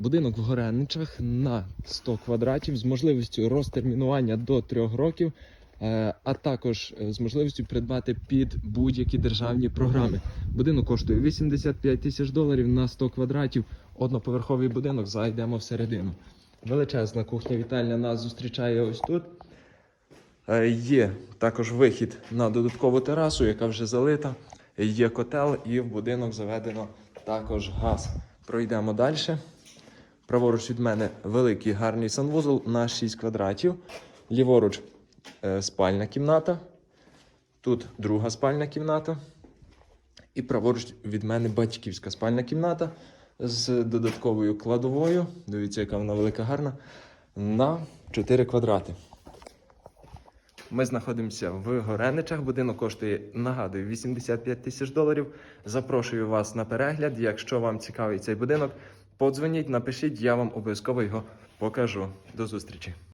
Будинок в Гореничах на 100 квадратів з можливістю розтермінування до 3 років, е, а також е, з можливістю придбати під будь-які державні програми. Будинок коштує 85 тисяч доларів на 100 квадратів. Одноповерховий будинок. Зайдемо всередину. Величезна кухня вітальня нас зустрічає ось тут. Е, Є також вихід на додаткову терасу, яка вже залита. Є котел і в будинок заведено також газ. Пройдемо далі. Праворуч від мене великий гарний санвузол на 6 квадратів. Ліворуч е, спальна кімната. Тут друга спальна кімната. І праворуч від мене батьківська спальна кімната з додатковою кладовою. Дивіться, яка вона велика гарна. На 4 квадрати. Ми знаходимося в Гореничах. Будинок коштує, нагадую, 85 тисяч доларів. Запрошую вас на перегляд. Якщо вам цікавий цей будинок, подзвоніть, напишіть, я вам обов'язково його покажу. До зустрічі.